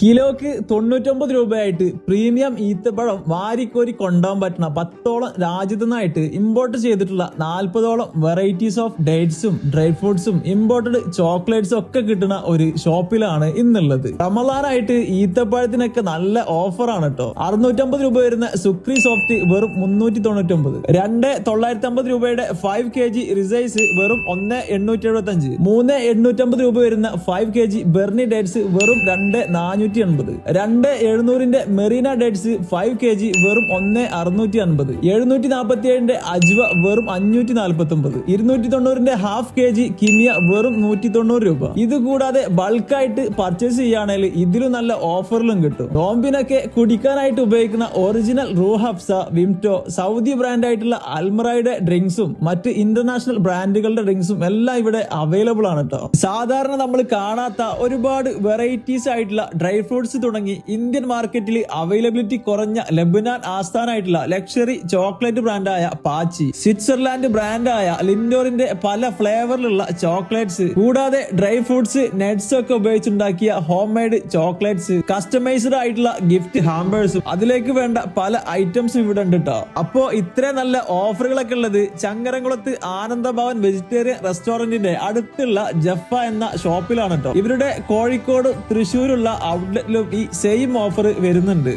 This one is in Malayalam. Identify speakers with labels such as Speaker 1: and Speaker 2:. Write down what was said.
Speaker 1: കിലോക്ക് തൊണ്ണൂറ്റൊമ്പത് രൂപയായിട്ട് പ്രീമിയം ഈത്തപ്പഴം വാരിക്കോരി കൊണ്ടുപോകാൻ പറ്റുന്ന പത്തോളം രാജ്യത്തു നിന്നായിട്ട് ഇമ്പോർട്ട് ചെയ്തിട്ടുള്ള നാൽപ്പതോളം വെറൈറ്റീസ് ഓഫ് ഡേറ്റ്സും ഡ്രൈ ഫ്രൂട്ട്സും ഇമ്പോർട്ടഡ് ചോക്ലേറ്റ്സും ഒക്കെ കിട്ടുന്ന ഒരു ഷോപ്പിലാണ് ഇന്നുള്ളത്. റമലാനായിട്ട് ഈത്തപ്പഴത്തിനൊക്കെ നല്ല ഓഫറാണ് കേട്ടോ അറുന്നൂറ്റമ്പത് രൂപ വരുന്ന സുക്രി സോഫ്റ്റ് വെറും മുന്നൂറ്റി തൊണ്ണൂറ്റൊമ്പത് രണ്ട് തൊള്ളായിരത്തി അമ്പത് രൂപയുടെ ഫൈവ് കെ ജി റിസൈസ് വെറും ഒന്ന് എണ്ണൂറ്റി എഴുപത്തി അഞ്ച് മൂന്ന് എണ്ണൂറ്റമ്പത് രൂപ വരുന്ന five K G Bernie dates വെറും രണ്ട് നാനൂറ്റി എൺപത് രണ്ട് എഴുന്നൂറിന്റെ Merina dates five K G വെറും ഒന്ന് അറുന്നൂറ്റി അൻപത് എഴുന്നൂറ്റി നാൽപ്പത്തി ഏഴിന്റെ അജ്വ വെറും അഞ്ഞൂറ്റി നാൽപ്പത്തി ഒമ്പത് ഇരുന്നൂറ്റി തൊണ്ണൂറിന്റെ ഹാഫ് കെ ജി കിമിയ വെറും നൂറ്റി തൊണ്ണൂറ് രൂപ. ഇത് കൂടാതെ ബൾക്കായിട്ട് പർച്ചേസ് ചെയ്യുകയാണെങ്കിൽ ഇതിലും നല്ല ഓഫറിലും കിട്ടും. നോമ്പിനൊക്കെ കുടിക്കാനായിട്ട് ഉപയോഗിക്കുന്ന original Rooh Afza Vimto Saudi brand ആയിട്ടുള്ള അൽമറയുടെ ഡ്രിങ്ക്സും മറ്റ് ഇന്റർനാഷണൽ ബ്രാൻഡുകളുടെ ഡ്രിങ്ക്സും എല്ലാം ഇവിടെ അവൈലബിൾ ആണ് കേട്ടോ സാധാരണ നമ്മൾ കാണാത്ത ഒരുപാട് വെറൈറ്റീസ് ആയിട്ടുള്ള ഡ്രൈ ഫ്രൂട്ട്സ് തുടങ്ങി ഇന്ത്യൻ മാർക്കറ്റിൽ അവൈലബിലിറ്റി കുറഞ്ഞ ലബനാൻ ആസ്ഥാനമായിട്ടുള്ള ലക്ഷറി ചോക്ലേറ്റ് ബ്രാൻഡായ പാച്ചി സ്വിറ്റ്സർലാൻഡ് ബ്രാൻഡായ ലിൻഡോറിന്റെ പല ഫ്ലേവറിലുള്ള ചോക്ലേറ്റ്സ് കൂടാതെ ഡ്രൈ ഫ്രൂട്ട്സ് നട്ട്സ് ഒക്കെ ഉപയോഗിച്ചുണ്ടാക്കിയ ഹോം മെയ്ഡ് ചോക്ലേറ്റ്സ് കസ്റ്റമൈസ്ഡ് ആയിട്ടുള്ള ഗിഫ്റ്റ് ഹാമ്പേഴ്സും അതിലേക്ക് വേണ്ട പല ഐറ്റംസും ഇവിടെ ഉണ്ട് കേട്ടോ അപ്പോ ഇത്രയും നല്ല ഓഫറുകളൊക്കെ ഉള്ളത് ചങ്ങരംകുളത്ത് ആനന്ദഭവൻ വെജിറ്റേറിയൻ റെസ്റ്റോറന്റിന്റെ അടുത്തുള്ള ജഫ എന്ന ഷോപ്പിലാണ് കേട്ടോ ഇവരുടെ കോഴിക്കോട് തൃശ്ശൂരുള്ള ഔട്ട്ലെറ്റിലും ഈ സെയിം ഓഫർ വരുന്നുണ്ട്.